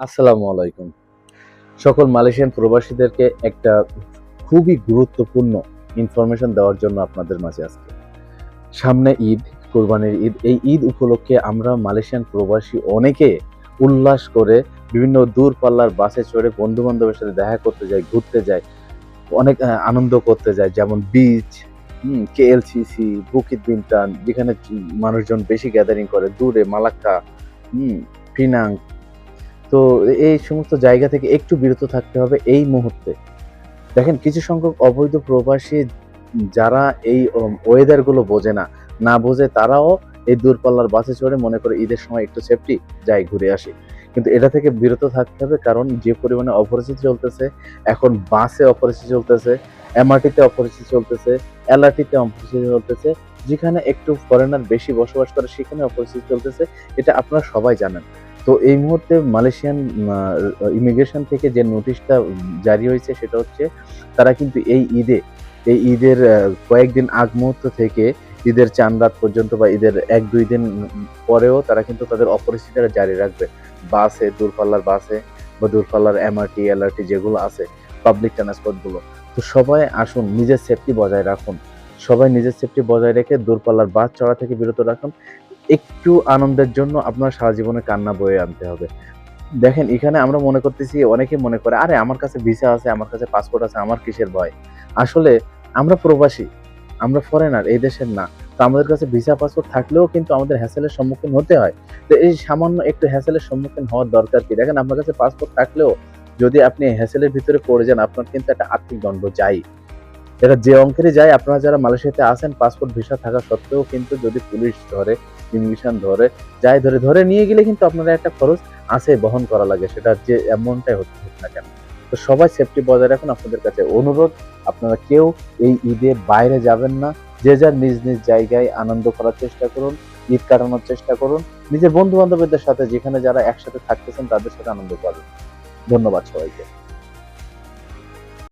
আসসালামু আলাইকুম। সকল মালয়েশিয়ান প্রবাসীদেরকে একটা খুবই গুরুত্বপূর্ণ ইনফরমেশন দেওয়ার জন্য আপনাদের মাঝে আজকে। সামনে ঈদ, কোরবানির ঈদ, এই ঈদ উপলক্ষে আমরা মালয়েশিয়ান প্রবাসী অনেকে উল্লাস করে বিভিন্ন দূরপাল্লার বাসে চড়ে বন্ধু বান্ধবের সাথে দেখা করতে যায় ঘুরতে যায় অনেক আনন্দ করতে যায় যেমন বিচ কেএলসিসি বুকিত বিনটান যেখানে মানুষজন বেশি গ্যাদারিং করে, দূরে মালাক্কা, হুম পিনাং তো এই সমস্ত জায়গা থেকে একটু বিরত থাকতে হবে এই মুহূর্তে। দেখেন, কিছু সংখ্যক অবৈধ প্রবাসী যারা এই ওয়েদারগুলো বোঝে না না বোঝে তারাও এই দূরপাল্লার বাসে চড়ে মনে করে ঈদের সময় একটু সেফটি যাই ঘুরে আসি। কিন্তু এটা থেকে বিরত থাকতে হবে কারণ যে পরিমাণে অপরিচিতি চলতেছে, এখন বাসে অপরিচিতি চলতেছে এমআরটিতে অপরিচিতি চলতেছে এলআরটিতে অপরিচিতি চলতেছে, যেখানে একটু ফরেনার বেশি বসবাস করে সেখানে অপরিচিতি চলতেছে, এটা আপনারা সবাই জানেন। তো এই মুহূর্তে মালয়েশিয়ান ইমিগ্রেশন থেকে যে নোটিশটা জারি হয়েছে সেটা হচ্ছে তারা কিন্তু এই ঈদে, এই ঈদের কয়েকদিন আগ মুহূর্ত থেকে ঈদের চান রাত পর্যন্ত বা ঈদের এক দুই দিন পরেও তারা কিন্তু তাদের অপরিস্থিতিটা জারি রাখবে। বাসে, দূরপাল্লার বাসে বা দূরপাল্লার এমআরটি এলআরটি যেগুলো আছে পাবলিক ট্রান্সপোর্টগুলো তো সবাই আসুন, নিজের সেফটি বজায় রাখুন। সবাই নিজের সেফটি বজায় রেখে দূরপাল্লার বাস চড়া থেকে বিরত রাখুন। একটু আনন্দের জন্য আপনার সারা জীবনে কান্না বয়ে আনতে হবে। দেখেন, এখানে আমরা মনে করতেছি, অনেকে মনে করে, আরে, আমার কাছে ভিসা আছে, আমার কাছে পাসপোর্ট আছে, আমার কিসের ভয়? আসলে আমরা প্রবাসী, আমরা ফরেনার এই দেশের না। তো আমাদের কাছে ভিসা পাসপোর্ট থাকলেও কিন্তু আমাদের হ্যাসেলের সম্মুখীন হতে হয়। তো এই সামান্য একটু হ্যাসেলের সম্মুখীন হওয়ার দরকার কি? দেখেন, আপনার কাছে পাসপোর্ট থাকলেও যদি আপনি হ্যাসেলের ভিতরে পড়ে যান, আপনার কিন্তু একটা আর্থিক দণ্ড চাই এটা যে অঙ্কেরই যায়, আপনারা যারা মালয়েশিয়াতে আসেন পাসপোর্ট ভিসা থাকা সত্ত্বেও কিন্তু যদি পুলিশ ধরে ইমিগ্রেশন ধরে, যাই ধরে ধরে নিয়ে গেলে কিন্তু আপনারা একটা খরচ আছে, বহন করা লাগে। সেটা যে এমনটাই হতে হোক না কেন। তো সবাই সেফটি বজায় রাখুন। আপনাদের কাছে অনুরোধ, আপনারা কেউ এই ঈদে বাইরে যাবেন না। যে যার নিজ নিজ জায়গায় আনন্দ করার চেষ্টা করুন, ঈদ কাটানোর চেষ্টা করুন। নিজের বন্ধু বান্ধবদের সাথে, যেখানে যারা একসাথে থাকতেছেন, তাদের সাথে আনন্দ করুন ধন্যবাদ সবাইকে।